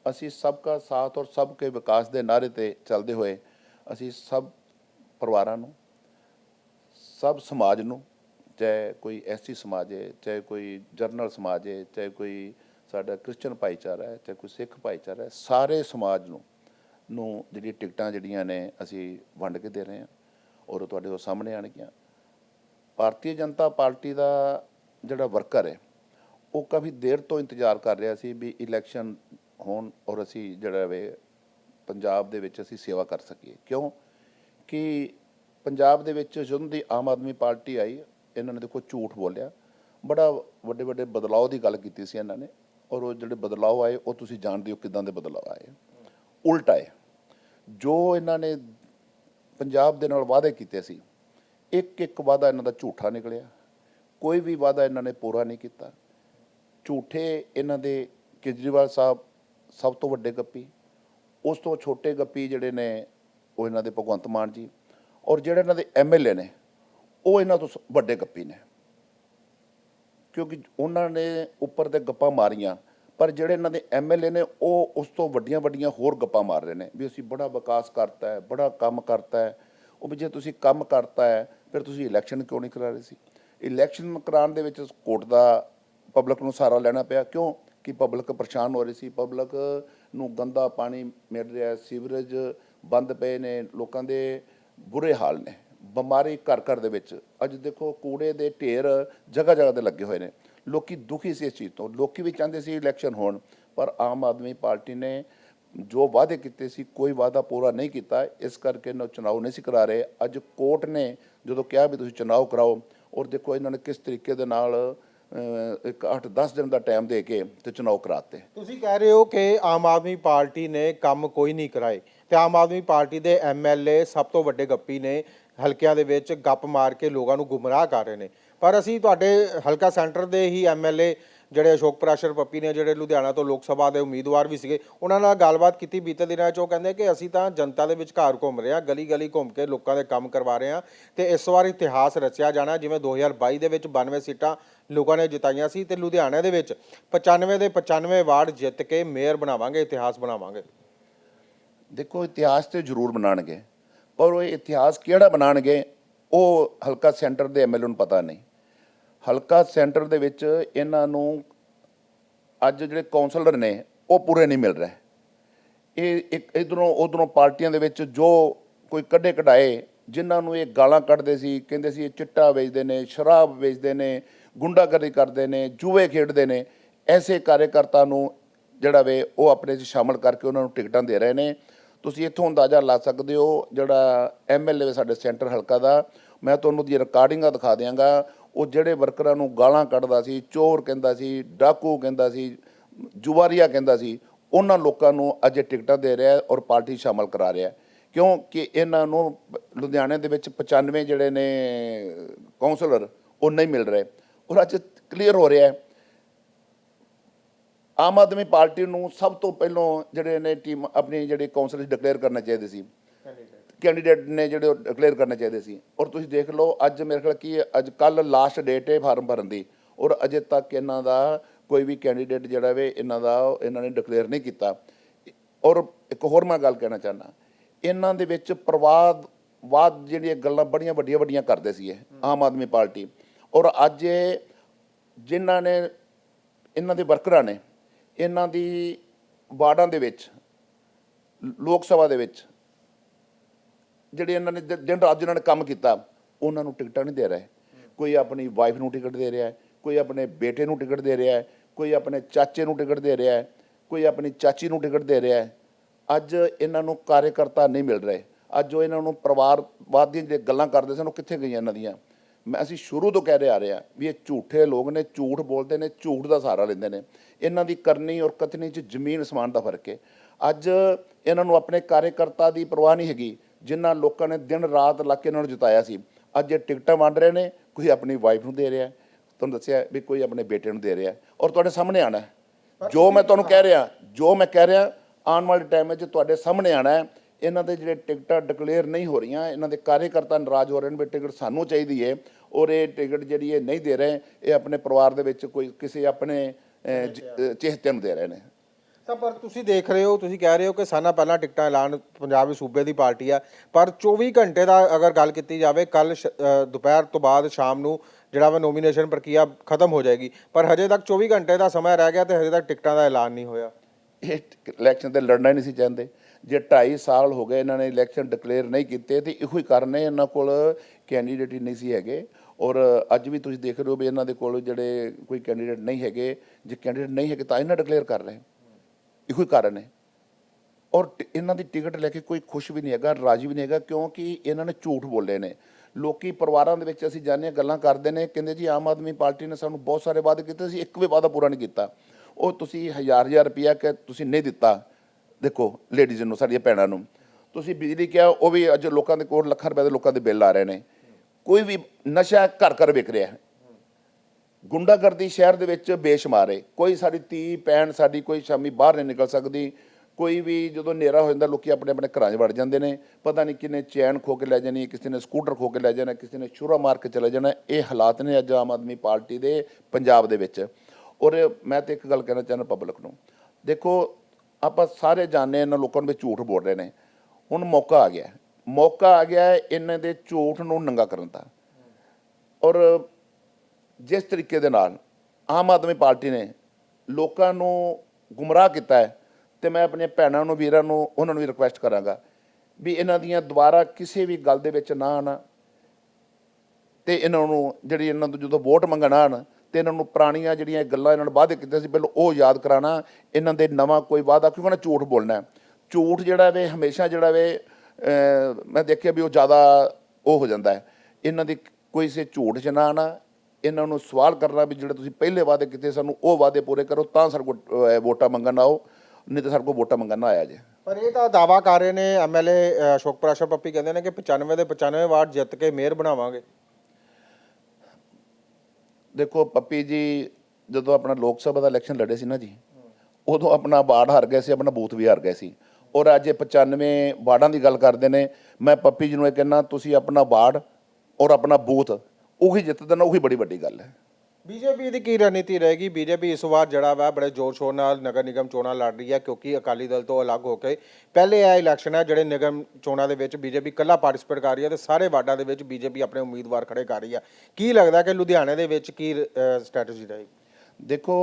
ਅਸੀਂ ਸਭ ਕਾ ਸਾਥ ਔਰ ਸਭ ਕੇ ਵਿਕਾਸ ਦੇ ਨਾਰੇ ਤੇ ਚੱਲਦੇ ਹੋਏ ਅਸੀਂ ਸਭ ਪਰਿਵਾਰਾਂ ਨੂੰ, ਸਭ ਸਮਾਜ ਨੂੰ, ਚਾਹੇ ਕੋਈ ਐਸੀ ਸਮਾਜ ਹੈ, ਚਾਹੇ ਕੋਈ ਜਰਨਲ ਸਮਾਜ ਹੈ, ਚਾਹੇ ਕੋਈ ਸਾਡਾ ਕ੍ਰਿਸਚੀਅਨ ਭਾਈਚਾਰਾ ਹੈ, ਚਾਹੇ ਕੋਈ ਸਿੱਖ ਭਾਈਚਾਰਾ ਹੈ, ਸਾਰੇ ਸਮਾਜ ਨੂੰ ਨੂੰ ਜਿਹੜੀ ਟਿਕਟਾਂ ਜਿਹੜੀਆਂ ਨੇ ਅਸੀਂ ਵੰਡ ਕੇ ਦੇ ਰਹੇ ਹਾਂ ਔਰ ਉਹ ਤੁਹਾਡੇ ਉਹ ਸਾਹਮਣੇ ਆਣਗੀਆਂ ਭਾਰਤੀ ਜਨਤਾ ਪਾਰਟੀ ਦਾ ਜਿਹੜਾ ਵਰਕਰ ਹੈ, ਉਹ ਕਾਫੀ ਦੇਰ ਤੋਂ ਇੰਤਜ਼ਾਰ ਕਰ ਰਿਹਾ ਸੀ ਵੀ ਇਲੈਕਸ਼ਨ ਹੋਣ ਔਰ ਅਸੀਂ ਜਿਹੜਾ ਵੇ ਪੰਜਾਬ ਦੇ ਵਿੱਚ ਅਸੀਂ ਸੇਵਾ ਕਰ ਸਕੀਏ। ਕਿਉਂ? ਕਿ ਪੰਜਾਬ ਦੇ ਵਿੱਚ ਜਦੋਂ ਦੀ ਆਮ ਆਦਮੀ ਪਾਰਟੀ ਆਈ, ਇਹਨਾਂ ਨੇ ਦੇਖੋ ਝੂਠ ਬੋਲਿਆ। ਬੜਾ ਵੱਡੇ ਵੱਡੇ ਬਦਲਾਅ ਦੀ ਗੱਲ ਕੀਤੀ ਸੀ ਇਹਨਾਂ ਨੇ ਔਰ ਉਹ ਜਿਹੜੇ ਬਦਲਾਅ ਆਏ, ਉਹ ਤੁਸੀਂ ਜਾਣਦੇ ਹੋ ਕਿਦਾਂ ਦੇ ਬਦਲਾਅ ਆਏ। ਉਲਟ ਆਏ। ਜੋ ਇਹਨਾਂ ਨੇ ਪੰਜਾਬ ਦੇ ਨਾਲ ਵਾਅਦੇ ਕੀਤੇ ਸੀ ਇੱਕ ਇੱਕ ਵਾਅਦਾ ਇਹਨਾਂ ਦਾ ਝੂਠਾ ਨਿਕਲਿਆ। ਕੋਈ ਵੀ ਵਾਅਦਾ ਇਹਨਾਂ ਨੇ ਪੂਰਾ ਨਹੀਂ ਕੀਤਾ। ਝੂਠੇ ਇਹਨਾਂ ਦੇ ਕੇਜਰੀਵਾਲ ਸਾਹਿਬ ਸਭ ਤੋਂ ਵੱਡੇ ਗੱਪੀ, ਉਸ ਤੋਂ ਛੋਟੇ ਗੱਪੀ ਜਿਹੜੇ ਨੇ ਉਹ ਇਹਨਾਂ ਦੇ ਭਗਵੰਤ ਮਾਨ ਜੀ ਔਰ ਜਿਹੜੇ ਇਹਨਾਂ ਦੇ ਐਮਐਲਏ ਨੇ, ਉਹ ਇਹਨਾਂ ਤੋਂ ਸ- ਵੱਡੇ ਗੱਪੀ ਨੇ। ਕਿਉਂਕਿ ਉਹਨਾਂ ਨੇ ਉੱਪਰ ਤੇ ਗੱਪਾਂ ਮਾਰੀਆਂ, ਪਰ ਜਿਹੜੇ ਇਹਨਾਂ ਦੇ ਐਮਐਲਏ ਨੇ ਉਹ ਉਸ ਤੋਂ ਵੱਡੀਆਂ ਵੱਡੀਆਂ ਹੋਰ ਗੱਪਾਂ ਮਾਰ ਰਹੇ ਨੇ ਵੀ ਅਸੀਂ ਬੜਾ ਵਿਕਾਸ ਕਰਤਾ ਹੈ, ਬੜਾ ਕੰਮ ਕਰਤਾ ਹੈ। ਉਹ ਵੀ ਜੇ ਤੁਸੀਂ ਕੰਮ ਕਰਤਾ ਹੈ, ਫਿਰ ਤੁਸੀਂ ਇਲੈਕਸ਼ਨ ਕਿਉਂ ਨਹੀਂ ਕਰਾ ਰਹੇ ਸੀ? ਇਲੈਕਸ਼ਨ ਕਰਾਉਣ ਦੇ ਵਿੱਚ ਕੋਰਟ ਦਾ ਪਬਲਿਕ ਨੂੰ ਸਹਾਰਾ ਲੈਣਾ ਪਿਆ। ਕਿਉਂ? ਕਿ ਪਬਲਿਕ ਪਰੇਸ਼ਾਨ ਹੋ ਰਹੀ ਸੀ। ਪਬਲਿਕ ਨੂੰ ਗੰਦਾ ਪਾਣੀ ਮਿਲ ਰਿਹਾ ਸੀਵਰੇਜ ਬੰਦ ਪਏ ਨੇ। ਲੋਕਾਂ ਦੇ ਬੁਰੇ ਹਾਲ ਨੇ। ਬਿਮਾਰੀ ਘਰ ਘਰ ਦੇ ਵਿੱਚ। ਅੱਜ ਦੇਖੋ, ਕੂੜੇ ਦੇ ਢੇਰ ਜਗ੍ਹਾ ਜਗ੍ਹਾ ਤੇ ਲੱਗੇ ਹੋਏ ਨੇ। ਲੋਕੀ ਦੁਖੀ ਸੀ ਇਸ ਚੀਜ਼ ਤੋਂ। ਲੋਕੀ ਵੀ ਚਾਹੁੰਦੇ ਸੀ ਇਲੈਕਸ਼ਨ ਹੋਣ। ਪਰ ਆਮ ਆਦਮੀ ਪਾਰਟੀ ਨੇ ਜੋ ਵਾਅਦੇ ਕੀਤੇ ਸੀ, ਕੋਈ ਵਾਅਦਾ ਪੂਰਾ ਨਹੀਂ ਕੀਤਾ। ਇਸ ਕਰਕੇ ਨਾ ਚੁਣਾਵ ਨਹੀਂ ਸੀ ਕਰਾ ਰਹੇ। ਅੱਜ ਕੋਰਟ ਨੇ ਜਦੋਂ ਕਿਹਾ ਵੀ ਤੁਸੀਂ ਚੁਣਾਵ ਕਰਾਓ ਔਰ ਦੇਖੋ ਇਹਨਾਂ ਨੇ ਕਿਸ ਤਰੀਕੇ ਦੇ ਨਾਲ ਇੱਕ 8-10 ਦਿਨ ਦਾ ਟਾਈਮ ਦੇ ਕੇ ਤੇ ਚੁਣਾਵ ਕਰਾਤੇ। ਤੁਸੀਂ ਕਹਿ ਰਹੇ ਹੋ ਕਿ ਆਮ ਆਦਮੀ ਪਾਰਟੀ ਨੇ ਕੰਮ ਕੋਈ ਨਹੀਂ ਕਰਾਏ। ਤੇ ਆਮ ਆਦਮੀ ਪਾਰਟੀ ਦੇ ਐਮਐਲਏ ਸਭ ਤੋਂ ਵੱਡੇ ਗੱਪੀ ਨੇ, ਹਲਕਿਆਂ ਦੇ ਵਿੱਚ ਗੱਪ ਮਾਰ ਕੇ ਲੋਕਾਂ ਨੂੰ ਗੁੰਮਰਾਹ ਕਰ ਰਹੇ ਨੇ। ਪਰ ਅਸੀਂ ਤੁਹਾਡੇ ਹਲਕਾ ਸੈਂਟਰ ਦੇ ਹੀ ਐਮਐਲਏ ਜਿਹੜੇ ਅਸ਼ੋਕ ਪ੍ਰਾਸ਼ਰ ਪੱਪੀ ਨੇ, ਜਿਹੜੇ ਲੁਧਿਆਣਾ ਤੋਂ ਲੋਕ ਸਭਾ ਦੇ ਉਮੀਦਵਾਰ ਵੀ ਸੀਗੇ, ਉਹਨਾਂ ਨਾਲ ਗੱਲਬਾਤ ਕੀਤੀ ਬੀਤੇ ਦਿਨਾਂ 'ਚ, ਉਹ ਕਹਿੰਦੇ ਕਿ ਅਸੀਂ ਤਾਂ ਜਨਤਾ ਦੇ ਵਿਚਕਾਰ ਘੁੰਮ ਰਹੇ ਹਾਂ ਗਲੀ ਗਲੀ ਘੁੰਮ ਕੇ ਲੋਕਾਂ ਦੇ ਕੰਮ ਕਰਵਾ ਰਹੇ ਹਾਂ ਤੇ ਇਸ ਵਾਰ ਇਤਿਹਾਸ ਰਚਿਆ ਜਾਣਾ, ਜਿਵੇਂ 2022 ਦੇ ਵਿੱਚ 92 ਸੀਟਾਂ ਲੋਕਾਂ ਨੇ ਜਿਤਾਈਆਂ ਸੀ ਤੇ ਲੁਧਿਆਣਾ ਦੇ ਵਿੱਚ 95 ਦੇ 95 ਵਾਰਡ ਜਿੱਤ ਕੇ ਮੇਅਰ ਬਣਾਵਾਂਗੇ, ਇਤਿਹਾਸ ਬਣਾਵਾਂਗੇ। ਦੇਖੋ, ਇਤਿਹਾਸ ਤੇ ਜ਼ਰੂਰ ਬਣਾਣਗੇ ਪਰ ਉਹ ਇਤਿਹਾਸ ਕਿਹੜਾ ਬਣਾਣਗੇ ਉਹ ਹਲਕਾ ਸੈਂਟਰ ਦੇ ਐਮਐਲਏ ਨੂੰ ਪਤਾ ਨਹੀਂ। ਹਲਕਾ ਸੈਂਟਰ ਦੇ ਵਿੱਚ ਇਹਨਾਂ ਨੂੰ ਅੱਜ ਜਿਹੜੇ ਕਾਉਂਸਲਰ ਨੇ, ਉਹ ਪੂਰੇ ਨਹੀਂ ਮਿਲ ਰਹੇ। ਇਹ ਇੱਕ ਇਧਰੋਂ, ਉਧਰੋਂ ਪਾਰਟੀਆਂ ਦੇ ਵਿੱਚ ਜੋ ਕੋਈ ਕੱਢੇ ਕਢਾਏ, ਜਿਨ੍ਹਾਂ ਨੂੰ ਇਹ ਗਾਲਾਂ ਕੱਢਦੇ ਸੀ, ਕਹਿੰਦੇ ਸੀ ਇਹ ਚਿੱਟਾ ਵੇਚਦੇ ਨੇ, ਸ਼ਰਾਬ ਵੇਚਦੇ ਨੇ, ਗੁੰਡਾਗਰਦੀ ਕਰਦੇ ਨੇ, ਜੂਏ ਖੇਡਦੇ ਨੇ, ਐਸੇ ਕਾਰਜਕਰਤਾ ਨੂੰ ਜਿਹੜਾ ਵੇ, ਉਹ ਆਪਣੇ 'ਚ ਸ਼ਾਮਲ ਕਰਕੇ ਉਹਨਾਂ ਨੂੰ ਟਿਕਟਾਂ ਦੇ ਰਹੇ ਨੇ। ਤੁਸੀਂ ਇੱਥੋਂ ਅੰਦਾਜ਼ਾ ਲਾ ਸਕਦੇ ਹੋ, ਜਿਹੜਾ ਐਮਐਲਏ ਸਾਡੇ ਸੈਂਟਰ ਹਲਕਾ ਦਾ। ਮੈਂ ਤੁਹਾਨੂੰ ਦੀ ਰਿਕਾਰਡਿੰਗਾਂ ਦਿਖਾ ਦਿਆਂਗਾ। ਉਹ ਜਿਹੜੇ ਵਰਕਰਾਂ ਨੂੰ ਗਾਲਾਂ ਕੱਢਦਾ ਸੀ, ਚੋਰ ਕਹਿੰਦਾ ਸੀ, ਡਾਕੂ ਕਹਿੰਦਾ ਸੀ ਜੁਵਾਰੀਆ ਕਹਿੰਦਾ ਸੀ, ਉਹਨਾਂ ਲੋਕਾਂ ਨੂੰ ਅਜੇ ਟਿਕਟਾਂ ਦੇ ਰਿਹਾ ਔਰ ਪਾਰਟੀ ਸ਼ਾਮਲ ਕਰਾ ਰਿਹਾ ਕਿਉਂਕਿ ਇਹਨਾਂ ਨੂੰ ਲੁਧਿਆਣੇ ਦੇ ਵਿੱਚ 95 ਜਿਹੜੇ ਨੇ ਕਾਉਂਸਲਰ ਉਹ ਨਹੀਂ ਮਿਲ ਰਹੇ। ਔਰ ਅੱਜ ਕਲੀਅਰ ਹੋ ਰਿਹਾ ਹੈ, ਆਮ ਆਦਮੀ ਪਾਰਟੀ ਨੂੰ ਸਭ ਤੋਂ ਪਹਿਲਾਂ ਜਿਹੜੇ ਨੇ ਟੀਮ, ਆਪਣੀ ਜਿਹੜੀ ਕਾਉਂਸਲ ਡਿਕਲੇਅਰ ਕਰਨਾ ਚਾਹੀਦੇ ਸੀ। ਕੈਂਡੀਡੇਟ ਨੇ ਜਿਹੜੇ ਉਹ ਡਿਕਲੇਅਰ ਕਰਨੇ ਚਾਹੀਦੇ ਸੀ। ਔਰ ਤੁਸੀਂ ਦੇਖ ਲਓ, ਅੱਜ ਮੇਰੇ ਖਿਆਲ ਕੀ ਅੱਜ ਕੱਲ ਲਾਸਟ ਡੇਟ ਹੈ ਫਾਰਮ ਭਰਨ ਦੀ। ਔਰ ਅਜੇ ਤੱਕ ਇਹਨਾਂ ਦਾ ਕੋਈ ਵੀ ਕੈਂਡੀਡੇਟ ਜਿਹੜਾ ਵੇ, ਇਹਨਾਂ ਦਾ ਇਹਨਾਂ ਨੇ ਡਿਕਲੇਅਰ ਨਹੀਂ ਕੀਤਾ। ਔਰ ਇੱਕ ਹੋਰ ਮੈਂ ਗੱਲ ਕਹਿਣਾ ਚਾਹਨਾ ਇਹਨਾਂ ਦੇ ਵਿੱਚ ਪ੍ਰਵਾਦ, ਵਾਦ ਜਿਹੜੀਆਂ ਗੱਲਾਂ ਬੜੀਆਂ ਵੱਡੀਆਂ ਵੱਡੀਆਂ ਕਰਦੇ ਸੀ ਇਹ, ਆਮ ਆਦਮੀ ਪਾਰਟੀ। ਔਰ ਅੱਜ ਜਿਨ੍ਹਾਂ ਨੇ, ਇਹਨਾਂ ਦੇ ਵਰਕਰਾਂ ਨੇ, ਇਹਨਾਂ ਦੀ ਵਾਰਡਾਂ ਦੇ ਵਿੱਚ, ਲੋਕ ਸਭਾ ਦੇ ਵਿੱਚ ਜਿਹੜੇ ਇਹਨਾਂ ਨੇ ਦਿਨ ਰਾਤ ਜਿਨ੍ਹਾਂ ਨੇ ਕੰਮ ਕੀਤਾ, ਉਹਨਾਂ ਨੂੰ ਟਿਕਟਾਂ ਨਹੀਂ ਦੇ ਰਿਹਾ। ਕੋਈ ਆਪਣੀ ਵਾਈਫ ਨੂੰ ਟਿਕਟ ਦੇ ਰਿਹਾ ਕੋਈ ਆਪਣੇ ਬੇਟੇ ਨੂੰ ਟਿਕਟ ਦੇ ਰਿਹਾ ਕੋਈ ਆਪਣੇ ਚਾਚੇ ਨੂੰ ਟਿਕਟ ਦੇ ਰਿਹਾ ਕੋਈ ਆਪਣੀ ਚਾਚੀ ਨੂੰ ਟਿਕਟ ਦੇ ਰਿਹਾ ਅੱਜ ਇਹਨਾਂ ਨੂੰ ਕਾਰਜਕਰਤਾ ਨਹੀਂ ਮਿਲ ਰਹੇ। ਅੱਜ ਉਹ ਇਹਨਾਂ ਨੂੰ ਪਰਿਵਾਰਵਾਦ ਦੀਆਂ ਜਿਹੜੀਆਂ ਗੱਲਾਂ ਕਰਦੇ ਸਨ, ਉਹ ਕਿੱਥੇ ਗਈਆਂ ਇਹਨਾਂ ਦੀਆਂ? ਮੈਂ ਅਸੀਂ ਸ਼ੁਰੂ ਤੋਂ ਕਹਿ ਰਹੇ ਆ ਰਹੇ ਹਾਂ ਵੀ ਇਹ ਝੂਠੇ ਲੋਕ ਨੇ, ਝੂਠ ਬੋਲਦੇ ਨੇ, ਝੂਠ ਦਾ ਸਹਾਰਾ ਲੈਂਦੇ ਨੇ। ਇਹਨਾਂ ਦੀ ਕਰਨੀ ਔਰ ਕਥਨੀ 'ਚ ਜ਼ਮੀਨ ਅਸਮਾਨ ਦਾ ਫ਼ਰਕ ਹੈ। ਅੱਜ ਇਹਨਾਂ ਨੂੰ ਆਪਣੇ ਕਾਰਜਕਰਤਾ ਦੀ ਪਰਵਾਹ ਨਹੀਂ ਹੈਗੀ। ਜਿਨ੍ਹਾਂ ਲੋਕਾਂ ਨੇ ਦਿਨ ਰਾਤ ਲਾ ਕੇ ਇਹਨਾਂ ਨੂੰ ਜਿਤਾਇਆ ਸੀ। ਅੱਜ ਇਹ ਟਿਕਟਾਂ ਵੰਡ ਰਹੇ ਨੇ ਕੋਈ ਆਪਣੀ ਵਾਈਫ ਨੂੰ ਦੇ ਰਿਹਾ ਤੁਹਾਨੂੰ ਦੱਸਿਆ ਵੀ ਕੋਈ ਆਪਣੇ ਬੇਟੇ ਨੂੰ ਦੇ ਰਿਹਾ ਔਰ ਤੁਹਾਡੇ ਸਾਹਮਣੇ ਆਣਾ ਜੋ ਮੈਂ ਤੁਹਾਨੂੰ ਕਹਿ ਰਿਹਾ ਜੋ ਮੈਂ ਕਹਿ ਰਿਹਾ ਆਉਣ ਵਾਲੇ ਟਾਈਮ ਵਿੱਚ ਤੁਹਾਡੇ ਸਾਹਮਣੇ ਆਣਾ ਹੈ। ਇਹਨਾਂ ਦੇ ਜਿਹੜੇ ਟਿਕਟਾਂ ਡਿਕਲੇਅਰ ਨਹੀਂ ਹੋ ਰਹੀਆਂ ਇਹਨਾਂ ਦੇ ਕਾਰਜਕਰਤਾ ਨਾਰਾਜ਼ ਹੋ ਰਹੇ ਨੇ ਵੀ ਟਿਕਟ ਸਾਨੂੰ ਚਾਹੀਦੀ ਹੈ ਔਰ ਇਹ ਟਿਕਟ ਜਿਹੜੀ ਇਹ ਨਹੀਂ ਦੇ ਰਹੇ ਇਹ ਆਪਣੇ ਪਰਿਵਾਰ ਦੇ ਵਿੱਚ ਕੋਈ ਕਿਸੇ ਆਪਣੇ ਚਹਤੇ ਨੂੰ ਦੇ ਰਹੇ ਨੇ। ਤਾਂ ਪਰ ਤੁਸੀਂ ਦੇਖ ਰਹੇ ਹੋ, ਤੁਸੀਂ ਕਹਿ ਰਹੇ ਹੋ ਕਿ ਸਾਨਾ ਪਹਿਲਾਂ ਟਿਕਟਾਂ ਐਲਾਨ ਪੰਜਾਬ ਦੇ ਸੂਬੇ ਦੀ ਪਾਰਟੀ ਆ। ਪਰ 24 ਘੰਟੇ ਦਾ ਅਗਰ ਗੱਲ ਕੀਤੀ ਜਾਵੇ ਕੱਲ ਦੁਪਹਿਰ ਤੋਂ ਬਾਅਦ ਸ਼ਾਮ ਨੂੰ ਜਿਹੜਾ ਵਾ ਨੋਮੀਨੇਸ਼ਨ ਪ੍ਰਕਿਰਿਆ ਖਤਮ ਹੋ ਜਾਏਗੀ। ਪਰ ਹਜੇ ਤੱਕ 24 ਘੰਟੇ ਦਾ ਸਮਾਂ ਰਹਿ ਗਿਆ ਤੇ ਹਜੇ ਤੱਕ ਟਿਕਟਾਂ ਦਾ ਐਲਾਨ ਨਹੀਂ ਹੋਇਆ। ਇਹ ਇਲੈਕਸ਼ਨ ਤੇ ਲੜਨਾ ਹੀ ਨਹੀਂ ਸੀ ਚਾਹੁੰਦੇ। ਜੇ 2.5 ਸਾਲ ਹੋ ਗਏ ਇਹਨਾਂ ਨੇ ਇਲੈਕਸ਼ਨ ਡਿਕਲੇਅਰ ਨਹੀਂ ਕੀਤੇ, ਤੇ ਇਹੋ ਹੀ ਕਾਰਨ ਹੈ ਇਹਨਾਂ ਕੋਲ ਕੈਂਡੀਡੇਟ ਹੀ ਨਹੀਂ ਸੀ ਹੈਗੇ। ਔਰ ਅੱਜ ਵੀ ਤੁਸੀਂ ਦੇਖ ਰਹੇ ਹੋ ਵੀ ਇਹਨਾਂ ਦੇ ਕੋਲ ਜਿਹੜੇ ਕੋਈ ਕੈਂਡੀਡੇਟ ਨਹੀਂ ਹੈਗੇ, ਜੇ ਕੈਂਡੀਡੇਟ ਨਹੀਂ ਹੈਗੇ ਤਾਂ ਇਹਨਾਂ ਡਿਕਲੇਅਰ ਕਰ ਰਹੇ। ਇਹੋ ਹੀ ਕਾਰਨ ਹੈ। ਔਰ ਟ- ਇਹਨਾਂ ਦੀ ਟਿਕਟ ਲੈ ਕੇ ਕੋਈ ਖੁਸ਼ ਵੀ ਨਹੀਂ ਹੈਗਾ, ਰਾਜੀ ਵੀ ਨਹੀਂ ਹੈਗਾ, ਕਿਉਂਕਿ ਇਹਨਾਂ ਨੇ ਝੂਠ ਬੋਲੇ ਨੇ। ਲੋਕੀ ਪਰਿਵਾਰਾਂ ਦੇ ਵਿੱਚ ਅਸੀਂ ਜਾਂਦੇ ਹਾਂ, ਗੱਲਾਂ ਕਰਦੇ ਨੇ, ਕਹਿੰਦੇ ਜੀ ਆਮ ਆਦਮੀ ਪਾਰਟੀ ਨੇ ਸਾਨੂੰ ਬਹੁਤ ਸਾਰੇ ਵਾਅਦੇ ਕੀਤੇ ਸੀ ਇੱਕ ਵੀ ਵਾਅਦਾ ਪੂਰਾ ਨਹੀਂ ਕੀਤਾ। ਉਹ ਤੁਸੀਂ ਹਜ਼ਾਰ ਹਜ਼ਾਰ ਰੁਪਇਆ ਕਿ, ਤੁਸੀਂ ਨਹੀਂ ਦਿੱਤਾ। ਦੇਖੋ ਲੇਡੀਜ਼ ਨੂੰ, ਸਾਡੀਆਂ ਭੈਣਾਂ ਨੂੰ। ਤੁਸੀਂ ਬਿਜਲੀ ਕਿਹਾ, ਉਹ ਵੀ ਅੱਜ ਲੋਕਾਂ ਦੇ ਕੋਲ ਲੱਖਾਂ ਰੁਪਏ ਦੇ ਲੋਕਾਂ ਦੇ ਬਿੱਲ ਆ ਰਹੇ ਨੇ। ਕੋਈ ਵੀ ਨਸ਼ਾ ਘਰ ਘਰ ਵਿਕ ਰਿਹਾ। ਗੁੰਡਾਗਰਦੀ ਸ਼ਹਿਰ ਦੇ ਵਿੱਚ ਬੇਸ਼ਮਾਰ ਹੈ। ਕੋਈ ਸਾਡੀ ਧੀ, ਭੈਣ ਸਾਡੀ ਕੋਈ ਸ਼ਾਮੀ ਬਾਹਰ ਨਹੀਂ ਨਿਕਲ ਸਕਦੀ। ਕੋਈ ਵੀ ਜਦੋਂ ਹਨੇਰਾ ਹੋ ਜਾਂਦਾ, ਲੋਕੀ ਆਪਣੇ ਆਪਣੇ ਘਰਾਂ 'ਚ ਵੜ ਜਾਂਦੇ ਨੇ। ਪਤਾ ਨਹੀਂ ਕਿੰਨੇ ਚੈਨ ਖੋ ਕੇ ਲੈ ਜਾਣੀ, ਕਿਸੇ ਨੇ ਸਕੂਟਰ ਖੋ ਕੇ ਲੈ ਜਾਣਾ, ਕਿਸੇ ਨੇ ਛੁਰਾ ਮਾਰ ਕੇ ਚਲੇ ਜਾਣਾ। ਇਹ ਹਾਲਾਤ ਨੇ ਅੱਜ ਆਮ ਆਦਮੀ ਪਾਰਟੀ ਦੇ ਪੰਜਾਬ ਦੇ ਵਿੱਚ। ਔਰ ਮੈਂ ਤੇ ਇੱਕ ਗੱਲ ਕਹਿਣਾ ਚਾਹੁੰਦਾ ਪਬਲਿਕ ਨੂੰ। ਦੇਖੋ, ਆਪਾਂ ਸਾਰੇ ਜਾਣਦੇ ਇਹਨਾਂ ਲੋਕਾਂ ਨੂੰ ਵੀ ਝੂਠ ਬੋਲ ਰਹੇ ਨੇ। ਹੁਣ ਮੌਕਾ ਆ ਗਿਆ। ਮੌਕਾ ਆ ਗਿਆ ਇਹਨਾਂ ਦੇ ਝੂਠ ਨੂੰ ਨੰਗਾ ਕਰਨ ਦਾ। ਔਰ ਜਿਸ ਤਰੀਕੇ ਦੇ ਨਾਲ ਆਮ ਆਦਮੀ ਪਾਰਟੀ ਨੇ ਲੋਕਾਂ ਨੂੰ ਗੁੰਮਰਾਹ ਕੀਤਾ ਹੈ ਤੇ ਮੈਂ ਆਪਣੀਆਂ ਭੈਣਾਂ ਨੂੰ, ਵੀਰਾਂ ਨੂੰ, ਉਹਨਾਂ ਨੂੰ ਵੀ ਰਿਕੁਐਸਟ ਕਰਾਂਗਾ ਵੀ ਇਹਨਾਂ ਦੀਆਂ ਦੁਬਾਰਾ ਕਿਸੇ ਵੀ ਗੱਲ ਦੇ ਵਿੱਚ ਨਾ ਆਉਣਾ ਤੇ ਇਹਨਾਂ ਨੂੰ ਜਿਹੜੀ ਇਹਨਾਂ ਤੋਂ ਜਦੋਂ ਵੋਟ ਮੰਗਣਾ ਆਉਣ ਤੇ ਇਹਨਾਂ ਨੂੰ ਪੁਰਾਣੀਆਂ ਜਿਹੜੀਆਂ ਗੱਲਾਂ ਇਹਨਾਂ ਨੇ ਵਾਅਦੇ ਕੀਤੇ ਸੀ, ਪਹਿਲਾਂ ਉਹ ਯਾਦ ਕਰਾਣਾ ਇਹਨਾਂ ਦੇ ਨਵਾਂ ਕੋਈ ਵਾਅਦਾ, ਕਿਉਂਕਿ ਇਹਨਾਂ ਝੂਠ ਬੋਲਣਾ ਝੂਠ ਜਿਹੜਾ ਵੇ, ਹਮੇਸ਼ਾ ਜਿਹੜਾ ਵੇ ਮੈਂ ਦੇਖਿਆ ਵੀ ਉਹ ਜ਼ਿਆਦਾ ਉਹ ਹੋ ਜਾਂਦਾ ਹੈ। ਇਹਨਾਂ ਦੀ ਕੋਈ ਸੇ ਝੂਠ ਚ ਨਾ ਆਣਾ ਇਹਨਾਂ ਨੂੰ ਸਵਾਲ ਕਰਨਾ ਵੀ ਜਿਹੜੇ ਤੁਸੀਂ ਪਹਿਲੇ ਵਾਅਦੇ ਕੀਤੇ ਸਾਨੂੰ ਉਹ ਵਾਅਦੇ ਪੂਰੇ ਕਰੋ ਤਾਂ ਸਾਡੇ ਕੋਲ ਵੋਟਾਂ ਮੰਗਣ ਆਓ ਨਹੀਂ ਤਾਂ ਸਾਡੇ ਕੋਲ ਵੋਟਾਂ ਮੰਗਣ ਨਾ ਆਇਆ ਜੇ। ਪਰ ਇਹ ਤਾਂ ਦਾਵਾ ਕਰ ਰਹੇ ਨੇ ਐਮਐਲਏ ਅਸ਼ੋਕ ਪ੍ਰਕਾਸ਼ ਪੱਪੀ ਕਹਿੰਦੇ ਨੇ ਕਿ 95 ਦੇ 95 ਵਾਰਡ ਜਿੱਤ ਕੇ ਮੇਅਰ ਬਣਾਵਾਂਗੇ। ਦੇਖੋ ਪੱਪੀ ਜੀ ਜਦੋਂ ਆਪਣਾ ਲੋਕ ਸਭਾ ਦਾ ਇਲੈਕਸ਼ਨ ਲੜੇ ਸੀ ਨਾ ਜੀ ਉਦੋਂ ਆਪਣਾ ਵਾਰਡ ਹਾਰ ਗਏ ਸੀ ਆਪਣਾ ਬੂਥ ਵੀ ਹਾਰ ਗਏ ਸੀ। ਔਰ ਅੱਜ ਇਹ 95 ਵਾਰਡਾਂ ਦੀ ਗੱਲ ਕਰਦੇ ਨੇ। ਮੈਂ ਪੱਪੀ ਜੀ ਨੂੰ ਇਹ ਕਹਿੰਦਾ ਤੁਸੀਂ ਆਪਣਾ ਵਾਰਡ ਔਰ ਆਪਣਾ ਬੂਥ ਉਹੀ ਜਿੱਤ ਦੇਣਾ ਉਹੀ ਬੜੀ ਵੱਡੀ ਗੱਲ ਹੈ। ਬੀਜੇਪੀ ਦੀ ਕੀ ਰਣਨੀਤੀ ਰਹੇਗੀ? ਬੀਜੇਪੀ ਇਸ ਵਾਰ ਜਿਹੜਾ ਵਾ ਬੜੇ ਜ਼ੋਰ ਸ਼ੋਰ ਨਾਲ ਨਗਰ ਨਿਗਮ ਚੋਣਾਂ ਲੜ ਰਹੀ ਹੈ ਕਿਉਂਕਿ ਅਕਾਲੀ ਦਲ ਤੋਂ ਅਲੱਗ ਹੋ ਕੇ ਪਹਿਲੇ ਇਹ ਇਲੈਕਸ਼ਨ ਹੈ ਜਿਹੜੇ ਨਿਗਮ ਚੋਣਾਂ ਦੇ ਵਿੱਚ ਬੀਜੇਪੀ ਇਕੱਲਾ ਪਾਰਟਿਸਿਪੇਟ ਕਰ ਰਹੀ ਹੈ ਤੇ ਸਾਰੇ ਵਾਰਡਾਂ ਦੇ ਵਿੱਚ ਬੀਜੇਪੀ ਆਪਣੇ ਉਮੀਦਵਾਰ ਖੜੇ ਕਰ ਰਹੀ ਹੈ। ਕੀ ਲੱਗਦਾ ਕਿ ਲੁਧਿਆਣੇ ਦੇ ਵਿੱਚ ਕੀ ਸਟ੍ਰੈਟਜੀ ਰਹੇਗੀ? ਦੇਖੋ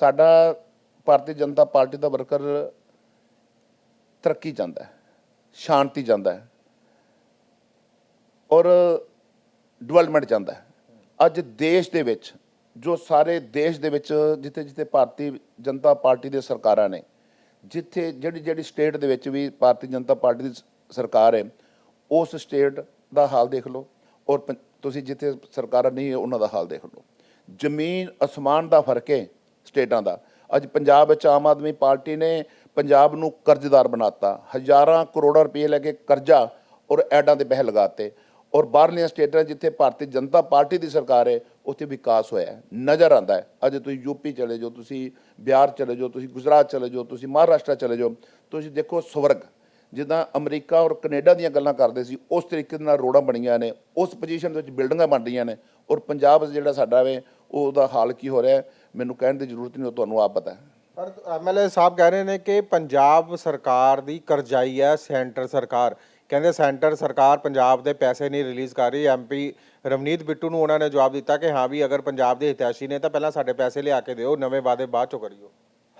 ਸਾਡਾ ਭਾਰਤੀ ਜਨਤਾ ਪਾਰਟੀ ਦਾ ਵਰਕਰ ਤਰੱਕੀ ਚਾਹੁੰਦਾ ਹੈ ਸ਼ਾਂਤੀ ਚਾਹੁੰਦਾ ਹੈ। ਔਰ ਡਿਵੈਲਪਮੈਂਟ ਚਾਹੁੰਦਾ ਹੈ। ਅੱਜ ਦੇਸ਼ ਦੇ ਵਿੱਚ, ਜੋ ਸਾਰੇ ਦੇਸ਼ ਦੇ ਵਿੱਚ, ਜਿੱਥੇ ਜਿੱਥੇ ਭਾਰਤੀ ਜਨਤਾ ਪਾਰਟੀ ਦੇ ਸਰਕਾਰਾਂ ਨੇ, ਜਿੱਥੇ ਜਿਹੜੀ ਜਿਹੜੀ ਸਟੇਟ ਦੇ ਵਿੱਚ ਵੀ ਭਾਰਤੀ ਜਨਤਾ ਪਾਰਟੀ ਦੀ ਸਰਕਾਰ ਹੈ, ਉਸ ਸਟੇਟ ਦਾ ਹਾਲ ਦੇਖ ਲਓ ਔਰ ਪੰ- ਤੁਸੀਂ ਜਿੱਥੇ ਸਰਕਾਰਾਂ ਨਹੀਂ ਹੈ, ਉਹਨਾਂ ਦਾ ਹਾਲ ਦੇਖ ਲਓ। ਜ਼ਮੀਨ ਅਸਮਾਨ ਦਾ ਫ਼ਰਕ ਹੈ ਸਟੇਟਾਂ ਦਾ। ਅੱਜ ਪੰਜਾਬ ਵਿੱਚ ਆਮ ਆਦਮੀ ਪਾਰਟੀ ਨੇ ਪੰਜਾਬ ਨੂੰ ਕਰਜ਼ਦਾਰ ਬਣਾਤਾ। ਹਜ਼ਾਰਾਂ ਕਰੋੜਾਂ ਰੁਪਏ ਲੈ ਕੇ ਕਰਜ਼ਾ ਔਰ ਐਡਾਂ ਦੇ ਬਹਿ ਲਗਾਤੇ ਔਰ ਬਾਹਰਲੀਆਂ ਸਟੇਟਾਂ ਜਿੱਥੇ ਭਾਰਤੀ ਜਨਤਾ ਪਾਰਟੀ ਦੀ ਸਰਕਾਰ ਹੈ, ਉੱਥੇ ਵਿਕਾਸ ਹੋਇਆ ਨਜ਼ਰ ਆਉਂਦਾ ਹੈ। ਅੱਜ ਤੁਸੀਂ ਯੂਪੀ ਚਲੇ ਜਾਓ, ਤੁਸੀਂ ਬਿਹਾਰ ਚਲੇ ਜਾਓ, ਤੁਸੀਂ ਗੁਜਰਾਤ ਚਲੇ ਜਾਓ, ਤੁਸੀਂ ਮਹਾਰਾਸ਼ਟਰ ਚਲੇ ਜਾਓ, ਤੁਸੀਂ ਦੇਖੋ ਸਵਰਗ, ਜਿੱਦਾਂ ਅਮਰੀਕਾ ਔਰ ਕੈਨੇਡਾ ਦੀਆਂ ਗੱਲਾਂ ਕਰਦੇ ਸੀ, ਉਸ ਤਰੀਕੇ ਦੇ ਨਾਲ ਰੋਡਾਂ ਬਣੀਆਂ ਨੇ, ਉਸ ਪੋਜੀਸ਼ਨ ਦੇ ਵਿੱਚ ਬਿਲਡਿੰਗਾਂ ਬਣ ਰਹੀਆਂ ਨੇ, ਔਰ ਪੰਜਾਬ ਜਿਹੜਾ ਸਾਡਾ ਵੇ, ਉਹਦਾ ਹਾਲ ਕੀ ਹੋ ਰਿਹਾ ਮੈਨੂੰ ਕਹਿਣ ਦੀ ਜ਼ਰੂਰਤ ਨਹੀਂ, ਉਹ ਤੁਹਾਨੂੰ ਆਪ ਪਤਾ ਹੈ। ਪਰ ਐਮਐਲਏ ਸਾਹਿਬ ਕਹਿ ਰਹੇ ਨੇ ਕਿ ਪੰਜਾਬ ਸਰਕਾਰ ਦੀ ਕਰਜ਼ਾਈ ਹੈ, ਸੈਂਟਰ ਸਰਕਾਰ। ਕਹਿੰਦੇ ਸੈਂਟਰ ਸਰਕਾਰ ਪੰਜਾਬ ਦੇ ਪੈਸੇ ਨਹੀਂ ਰਿਲੀਜ਼ ਕਰ ਰਹੀ ਐਮਪੀ ਰਵਨੀਤ ਬਿੱਟੂ ਨੂੰ ਉਹਨਾਂ ਨੇ ਜਵਾਬ ਦਿੱਤਾ ਕਿ ਹਾਂ ਵੀ ਅਗਰ ਪੰਜਾਬ ਦੇ ਹਿਤੈਸ਼ੀ ਨੇ ਤਾਂ ਪਹਿਲਾਂ ਸਾਡੇ ਪੈਸੇ ਲਿਆ ਕੇ ਦਿਓ, ਨਵੇਂ ਵਾਅਦੇ ਬਾਅਦ ਚੋਂ ਕਰਿਓ।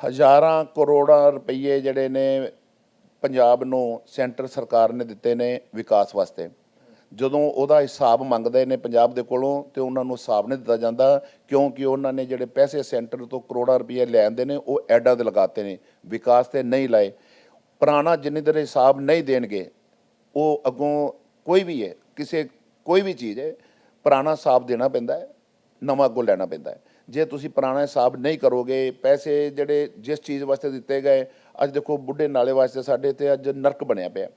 ਹਜ਼ਾਰਾਂ ਕਰੋੜਾਂ ਰੁਪਏ ਜਿਹੜੇ ਨੇ ਪੰਜਾਬ ਨੂੰ ਸੈਂਟਰ ਸਰਕਾਰ ਨੇ ਦਿੱਤੇ ਨੇ ਵਿਕਾਸ ਵਾਸਤੇ। ਜਦੋਂ ਉਹਦਾ ਹਿਸਾਬ ਮੰਗਦੇ ਨੇ ਪੰਜਾਬ ਦੇ ਕੋਲੋਂ, ਤੇ ਉਹਨਾਂ ਨੂੰ ਹਿਸਾਬ ਨਹੀਂ ਦਿੱਤਾ ਜਾਂਦਾ, ਕਿਉਂਕਿ ਉਹਨਾਂ ਨੇ ਜਿਹੜੇ ਪੈਸੇ ਸੈਂਟਰ ਤੋਂ ਕਰੋੜਾਂ ਰੁਪਏ ਲੈਂਦੇ ਨੇ, ਉਹ ਐਡਾਂ ਦੇ ਲਗਾਤੇ ਨੇ, ਵਿਕਾਸ ਤੇ ਨਹੀਂ ਲਾਏ। ਪੁਰਾਣਾ ਜਿੰਨੀ ਦੇਰ ਹਿਸਾਬ ਨਹੀਂ ਦੇਣਗੇ ਉਹ ਅੱਗੋਂ ਕੋਈ ਵੀ ਹੈ ਕਿਸੇ ਕੋਈ ਵੀ ਚੀਜ਼ ਹੈ ਪੁਰਾਣਾ ਹਿਸਾਬ ਦੇਣਾ ਪੈਂਦਾ ਹੈ ਨਵਾਂ ਅੱਗੋਂ ਲੈਣਾ ਪੈਂਦਾ ਹੈ। ਜੇ ਤੁਸੀਂ ਪੁਰਾਣਾ ਹਿਸਾਬ ਨਹੀਂ ਕਰੋਗੇ ਪੈਸੇ ਜਿਹੜੇ ਜਿਸ ਚੀਜ਼ ਵਾਸਤੇ ਦਿੱਤੇ ਗਏ ਅੱਜ ਦੇਖੋ ਬੁੱਢੇ ਨਾਲੇ ਵਾਸਤੇ ਸਾਡੇ ਤੇ ਅੱਜ ਨਰਕ ਬਣਿਆ ਪਿਆ।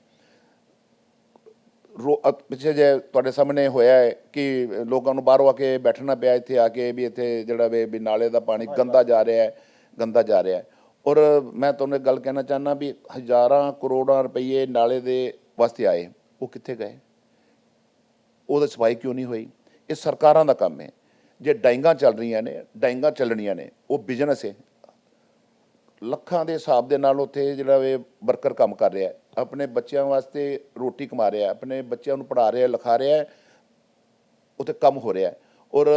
ਰੋ ਪਿੱਛੇ ਜੇ ਤੁਹਾਡੇ ਸਾਹਮਣੇ ਹੋਇਆ ਹੈ ਕਿ ਲੋਕਾਂ ਨੂੰ ਬਾਹਰੋਂ ਆ ਕੇ ਬੈਠਣਾ ਪਿਆ ਇੱਥੇ ਆ ਕੇ ਵੀ ਇੱਥੇ ਜਿਹੜਾ ਵੇ ਵੀ ਨਾਲੇ ਦਾ ਪਾਣੀ ਗੰਦਾ ਜਾ ਰਿਹਾ ਹੈ ਗੰਦਾ ਜਾ ਰਿਹਾ ਹੈ। ਔਰ ਮੈਂ ਤੁਹਾਨੂੰ ਇੱਕ ਗੱਲ ਕਹਿਣਾ ਚਾਹੁੰਦਾ ਵੀ ਹਜ਼ਾਰਾਂ ਕਰੋੜਾਂ ਰੁਪਏ ਨਾਲੇ ਦੇ ਵਾਸਤੇ ਆਏ, ਉਹ ਕਿੱਥੇ ਗਏ? ਉਹਦੀ ਸਫ਼ਾਈ ਕਿਉਂ ਨਹੀਂ ਹੋਈ? ਇਹ ਸਰਕਾਰਾਂ ਦਾ ਕੰਮ ਹੈ। ਜੇ ਡਾਈਂਗਾਂ ਚੱਲ ਰਹੀਆਂ ਨੇ ਡਾਈਂਗਾਂ ਚੱਲਣੀਆਂ ਨੇ, ਉਹ ਬਿਜ਼ਨਸ ਹੈ। ਲੱਖਾਂ ਦੇ ਹਿਸਾਬ ਦੇ ਨਾਲ ਉੱਥੇ ਜਿਹੜਾ ਵੇ ਵਰਕਰ ਕੰਮ ਕਰ ਰਿਹਾ ਆਪਣੇ ਬੱਚਿਆਂ ਵਾਸਤੇ ਰੋਟੀ ਕਮਾ ਰਿਹਾ ਆਪਣੇ ਬੱਚਿਆਂ ਨੂੰ ਪੜ੍ਹਾ ਰਿਹਾ ਲਿਖਾ ਰਿਹਾ ਉੱਥੇ ਕੰਮ ਹੋ ਰਿਹਾ ਔਰ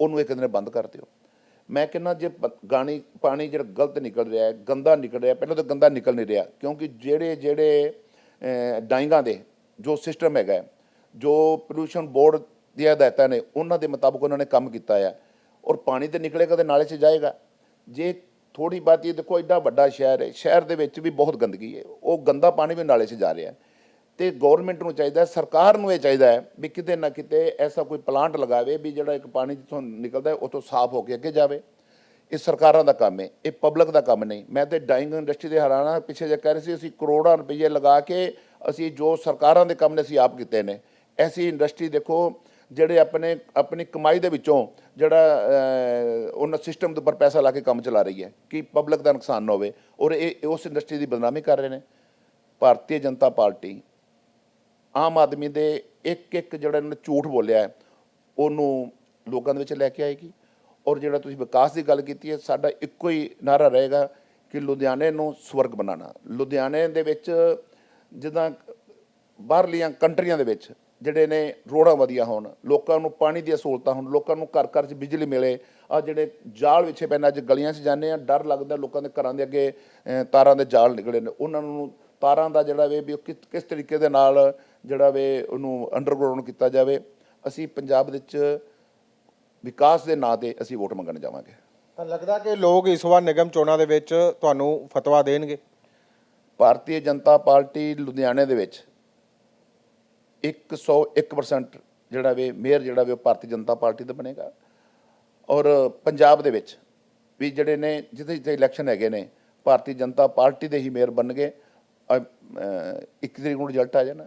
ਉਹਨੂੰ ਇੱਕ ਦਿਨ ਬੰਦ ਕਰ ਦਿਓ। ਮੈਂ ਕਹਿੰਦਾ ਜੇ ਗਾਣੀ ਪਾਣੀ ਜਿਹੜਾ ਗਲਤ ਨਿਕਲ ਰਿਹਾ ਹੈ, ਗੰਦਾ ਨਿਕਲ ਰਿਹਾ ਪਹਿਲਾਂ ਤਾਂ ਗੰਦਾ ਨਿਕਲ ਨਹੀਂ ਰਿਹਾ, ਕਿਉਂਕਿ ਜਿਹੜੇ ਜਿਹੜੇ ਡਾਈਂਗਾਂ ਦੇ ਜੋ ਸਿਸਟਮ ਹੈਗਾ, ਜੋ ਪੋਲੂਸ਼ਨ ਬੋਰਡ ਦੀਆਂ ਹਦਾਇਤਾਂ ਨੇ, ਉਹਨਾਂ ਦੇ ਮੁਤਾਬਕ ਉਹਨਾਂ ਨੇ ਕੰਮ ਕੀਤਾ ਹੈ ਔਰ ਪਾਣੀ ਤੇ ਨਿਕਲੇਗਾ ਤੇ ਨਾਲੇ 'ਚ ਜਾਏਗਾ। ਜੇ ਥੋੜੀ ਬਾਤੀ ਦੇਖੋ ਐਡਾ ਵੱਡਾ ਸ਼ਹਿਰ ਹੈ, ਸ਼ਹਿਰ ਦੇ ਵਿੱਚ ਵੀ ਬਹੁਤ ਗੰਦਗੀ ਹੈ। ਉਹ ਗੰਦਾ ਪਾਣੀ ਵੀ ਨਾਲੇ 'ਚ ਜਾ ਰਿਹਾ। ਹੈ ਤੇ ਗਵਰਨਮੈਂਟ ਨੂੰ ਚਾਹੀਦਾ ਸਰਕਾਰ ਨੂੰ ਇਹ ਚਾਹੀਦਾ ਹੈ ਵੀ ਕਿਤੇ ਨਾ ਕਿਤੇ ਐਸਾ ਕੋਈ ਪਲਾਂਟ ਲਗਾਵੇ ਵੀ ਜਿਹੜਾ ਇੱਕ ਪਾਣੀ ਜਿੱਥੋਂ ਨਿਕਲਦਾ ਹੈ ਉਤੋਂ ਸਾਫ਼ ਹੋ ਕੇ ਅੱਗੇ ਜਾਵੇ। ਇਹ ਸਰਕਾਰਾਂ ਦਾ ਕੰਮ ਹੈ, ਇਹ ਪਬਲਿਕ ਦਾ ਕੰਮ ਨਹੀਂ। ਮੈਂ ਤੇ ਡਾਈਂਗ ਇੰਡਸਟਰੀ ਦੇ ਹਰਾਣਾ ਪਿੱਛੇ ਜੇ ਕਹਿ ਰਹੇ ਸੀ, ਅਸੀਂ ਕਰੋੜਾਂ ਰੁਪਏ ਲਗਾ ਕੇ ਅਸੀਂ ਜੋ ਸਰਕਾਰਾਂ ਦੇ ਕੰਮ ਨੇ, ਅਸੀਂ ਆਪ ਕੀਤੇ ਨੇ। ਐਸੀ ਇੰਡਸਟਰੀ ਦੇਖੋ, ਜਿਹੜੇ ਆਪਣੇ, ਆਪਣੀ ਕਮਾਈ ਦੇ ਵਿੱਚੋਂ ਜਿਹੜਾ ਉਹਨਾਂ ਸਿਸਟਮ ਦੇ ਉੱਪਰ ਪੈਸਾ ਲਾ ਕੇ ਕੰਮ ਚਲਾ ਰਹੀ ਹੈ, ਕਿ ਪਬਲਿਕ ਦਾ ਨੁਕਸਾਨ ਨਾ ਹੋਵੇ ਔਰ ਇਹ ਉਸ ਇੰਡਸਟਰੀ ਦੀ ਬਦਨਾਮੀ ਕਰ ਰਹੇ ਨੇ। ਭਾਰਤੀ ਜਨਤਾ ਪਾਰਟੀ ਆਮ ਆਦਮੀ ਦੇ ਇੱਕ ਇੱਕ ਜਿਹੜਾ ਇਹਨਾਂ ਨੇ ਝੂਠ ਬੋਲਿਆ ਉਹਨੂੰ ਲੋਕਾਂ ਦੇ ਵਿੱਚ ਲੈ ਕੇ ਆਏਗੀ। ਔਰ ਜਿਹੜਾ ਤੁਸੀਂ ਵਿਕਾਸ ਦੀ ਗੱਲ ਕੀਤੀ ਹੈ, ਸਾਡਾ ਇੱਕੋ ਹੀ ਨਾਰਾ ਰਹੇਗਾ ਕਿ ਲੁਧਿਆਣੇ ਨੂੰ ਸਵਰਗ ਬਣਾਉਣਾ। ਲੁਧਿਆਣੇ ਦੇ ਵਿੱਚ ਜਿੱਦਾਂ ਬਾਹਰਲੀਆਂ ਕੰਟਰੀਆਂ ਦੇ ਵਿੱਚ ਜਿਹੜੇ ਨੇ ਰੋਡਾਂ ਵਧੀਆ ਹੋਣ, ਲੋਕਾਂ ਨੂੰ ਪਾਣੀ ਦੀਆਂ ਸਹੂਲਤਾਂ ਹੋਣ, ਲੋਕਾਂ ਨੂੰ ਘਰ ਘਰ 'ਚ ਬਿਜਲੀ ਮਿਲੇ ਆ ਜਿਹੜੇ ਜਾਲ ਵਿਛੇ ਪੈਣ ਅੱਜ ਗਲੀਆਂ 'ਚ ਜਾਂਦੇ ਆ ਡਰ ਲੱਗਦਾ ਲੋਕਾਂ ਦੇ ਘਰਾਂ ਦੇ ਅੱਗੇ ਤਾਰਾਂ ਦੇ ਜਾਲ ਨਿਕਲੇ ਨੇ। ਉਹਨਾਂ ਨੂੰ ਤਾਰਾਂ ਦਾ ਜਿਹੜਾ ਵੇ ਵੀ ਉਹ ਕਿਸ ਤਰੀਕੇ ਦੇ ਨਾਲ ਜਿਹੜਾ ਵੇ ਉਹਨੂੰ ਅੰਡਰਗਰਾਉਂਡ ਕੀਤਾ ਜਾਵੇ। ਅਸੀਂ ਪੰਜਾਬ ਵਿੱਚ ਵਿਕਾਸ ਦੇ ਨਾਂ ਤੇ ਅਸੀਂ ਵੋਟ ਮੰਗਣ ਜਾਵਾਂਗੇ। ਤਾਂ ਲੱਗਦਾ ਕਿ ਲੋਕ ਇਸ ਵਾਰ ਨਿਗਮ ਚੋਣਾਂ ਦੇ ਵਿੱਚ ਤੁਹਾਨੂੰ ਫਤਵਾ ਦੇਣਗੇ? ਭਾਰਤੀ ਜਨਤਾ ਪਾਰਟੀ ਲੁਧਿਆਣੇ ਦੇ ਵਿੱਚ 101% ਜਿਹੜਾ ਵੇ ਮੇਅਰ ਜਿਹੜਾ ਵੇ ਉਹ ਭਾਰਤੀ ਜਨਤਾ ਪਾਰਟੀ ਦਾ ਬਣੇਗਾ। ਔਰ ਪੰਜਾਬ ਦੇ ਵਿੱਚ ਵੀ ਜਿਹੜੇ ਨੇ ਜਿੱਥੇ ਜਿੱਥੇ ਇਲੈਕਸ਼ਨ ਹੈਗੇ ਨੇ ਭਾਰਤੀ ਜਨਤਾ ਪਾਰਟੀ ਦੇ ਹੀ ਮੇਅਰ ਬਣਨਗੇ। ਅ- ਅ, ਇੱਕ ਤਰੀਕ ਨੂੰ ਰਿਜ਼ਲਟ ਆ ਜਾਣਾ।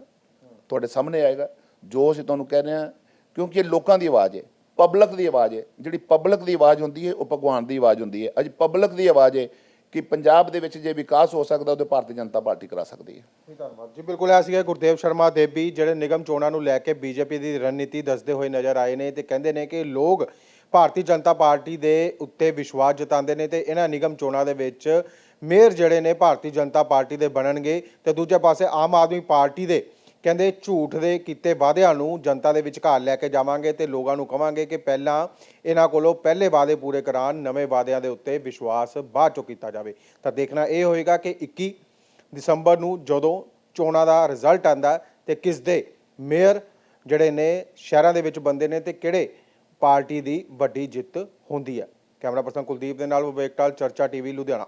ਤੁਹਾਡੇ ਸਾਹਮਣੇ ਆਏਗਾ। ਜੋ ਅਸੀਂ ਤੁਹਾਨੂੰ ਕਹਿ ਰਹੇ ਹਾਂ ਕਿਉਂਕਿ ਇਹ ਲੋਕਾਂ ਦੀ ਆਵਾਜ਼ ਹੈ। ਪਬਲਿਕ ਦੀ ਆਵਾਜ਼ ਹੈ। ਜਿਹੜੀ ਪਬਲਿਕ ਦੀ ਆਵਾਜ਼ ਹੁੰਦੀ ਹੈ, ਉਹ ਭਗਵਾਨ ਦੀ ਆਵਾਜ਼ ਹੁੰਦੀ ਹੈ। ਅੱਜ ਪਬਲਿਕ ਦੀ ਆਵਾਜ਼ ਹੈ ਕਿ ਪੰਜਾਬ ਦੇ ਵਿੱਚ ਜੇ ਵਿਕਾਸ ਹੋ ਸਕਦਾ, ਉਹਦੇ ਭਾਰਤੀ ਜਨਤਾ ਪਾਰਟੀ ਕਰਾ ਸਕਦੀ ਹੈ। ਧੰਨਵਾਦ। ਜੀ, ਬਿਲਕੁਲ, ਇਹ ਸੀਗਾ ਗੁਰਦੇਵ ਸ਼ਰਮਾ ਦੇਵੀ, ਜਿਹੜੇ ਨਿਗਮ ਚੋਣਾਂ ਨੂੰ ਲੈ ਕੇ ਬੀਜੇਪੀ ਦੀ ਰਣਨੀਤੀ ਦੱਸਦੇ ਹੋਏ ਨਜ਼ਰ ਆਏ ਨੇ ਤੇ ਕਹਿੰਦੇ ਨੇ ਕਿ ਲੋਕ ਭਾਰਤੀ ਜਨਤਾ ਪਾਰਟੀ ਦੇ ਉੱਤੇ ਵਿਸ਼ਵਾਸ ਜਤਾਉਂਦੇ ਨੇ ਤੇ ਇਹਨਾਂ ਨਿਗਮ ਚੋਣਾਂ ਦੇ ਵਿੱਚ ਮੇਅਰ ਜਿਹੜੇ ਨੇ ਭਾਰਤੀ ਜਨਤਾ ਪਾਰਟੀ ਦੇ ਬਣਨਗੇ ਤੇ ਦੂਜੇ ਪਾਸੇ ਆਮ ਆਦਮੀ ਪਾਰਟੀ ਦੇ ਕਹਿੰਦੇ ਝੂਠ ਦੇ ਕੀਤੇ ਵਾਅਦਿਆਂ ਨੂੰ ਜਨਤਾ ਦੇ ਵਿਚਕਾਰ ਲੈ ਕੇ ਜਾਵਾਂਗੇ ਤੇ ਲੋਕਾਂ ਨੂੰ ਕਵਾਂਗੇ ਕਿ ਪਹਿਲਾਂ ਇਹਨਾਂ ਕੋਲੋਂ ਪਹਿਲੇ ਵਾਅਦੇ ਪੂਰੇ ਕਰਾਉਣ, ਨਵੇਂ ਵਾਅਦਿਆਂ ਦੇ ਉੱਤੇ ਵਿਸ਼ਵਾਸ ਬਾਅਦ ਚੋਂ ਕੀਤਾ ਜਾਵੇ। ਤਾਂ ਦੇਖਣਾ ਇਹ ਹੋਏਗਾ ਕਿ 21 ਦਸੰਬਰ ਨੂੰ ਜਦੋਂ ਚੋਣਾਂ ਦਾ ਰਿਜ਼ਲਟ ਆਂਦਾ ਤੇ ਕਿਸ ਦੇ ਮੇਅਰ ਜਿਹੜੇ ਨੇ ਸ਼ਹਿਰਾਂ ਦੇ ਵਿੱਚ ਬੰਦੇ ਨੇ ਤੇ ਕਿਹੜੇ ਪਾਰਟੀ ਦੀ ਵੱਡੀ ਜਿੱਤ ਹੁੰਦੀ ਹੈ। ਕੈਮਰਾ ਪਰਸਨ ਕੁਲਦੀਪ ਦੇ ਨਾਲ ਵਿਵੇਕ ਟਾਲ, ਚਰਚਾ ਟੀਵੀ, ਲੁਧਿਆਣਾ।